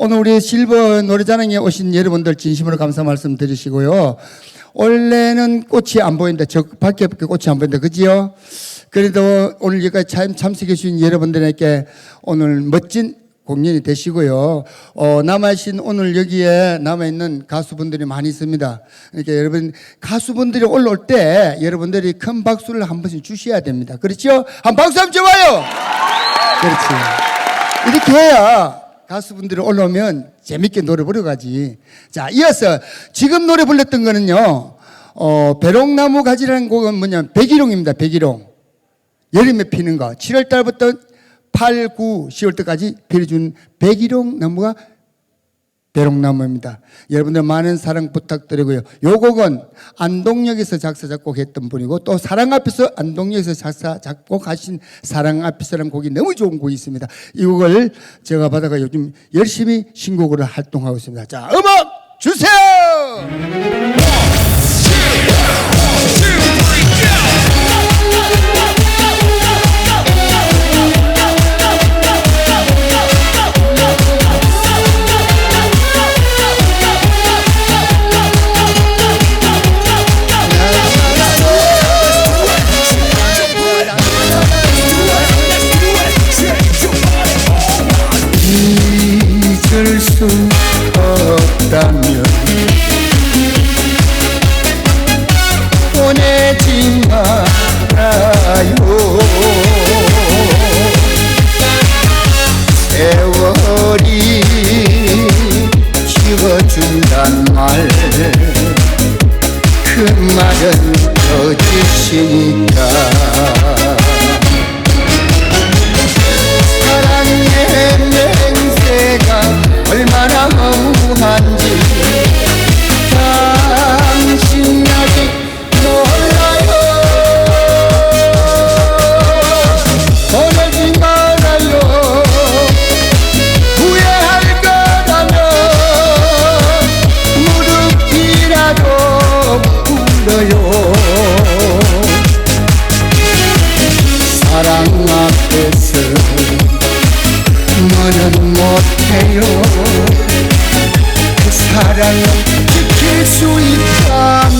오늘 우리 실버 노래자랑에 오신 여러분들 진심으로 감사 말씀 드리시고요. 원래는 꽃이 안 보인다. 저 밖에 꽃이 안 보인다. 그지요? 그래도 오늘 여기까지 참, 참석해 주신 여러분들에게 오늘 멋진 공연이 되시고요. 어, 남아있신 오늘 여기에 남아있는 가수분들이 많이 있습니다. 그러니까 여러분, 가수분들이 올라올 때 여러분들이 큰 박수를 한 번씩 주셔야 됩니다. 그렇죠? 한 박수 한번 줘봐요! 그렇지. 이렇게 해야 가수분들이 올라오면 재밌게 노래 부르가지. 자, 이어서 지금 노래 불렀던 거는요, 어, 배롱나무 가지라는 곡은 뭐냐면 백일홍입니다. 백일홍. 여름에 피는 거. 7월 달부터 8, 9, 10월 때까지 피어준 백일홍 나무가 배롱나무입니다. 여러분들 많은 사랑 부탁드리고요. 요 곡은 안동역에서 작사 작곡했던 분이고 또 사랑 앞에서 안동역에서 작사 작곡하신 사랑 앞에서라는 곡이 너무 좋은 곡이 있습니다. 이 곡을 제가 받아가 요즘 열심히 신곡으로 활동하고 있습니다. 자, 음악 주세요! 말 그 말은 거짓이니까 꿇어요. 사랑 앞에서 너는 못해요. 그 사랑을 지킬 수 있다면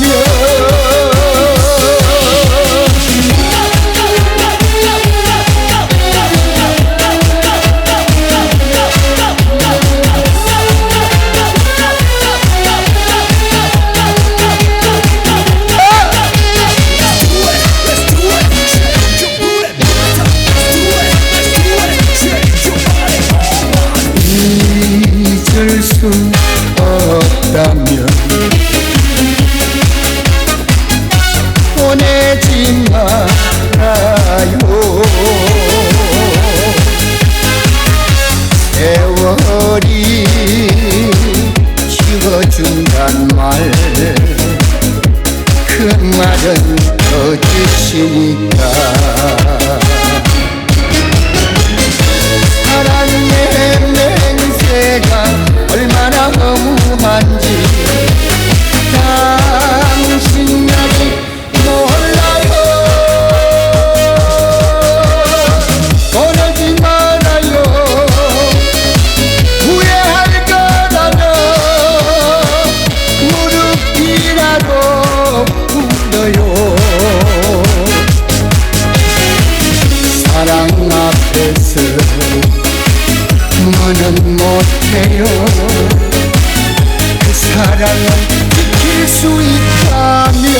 그 사랑을 지킬 수 있다면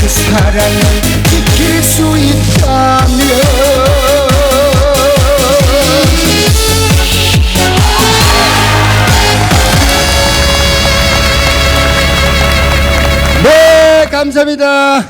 그 사랑을 지킬 수 있다면. 네 감사합니다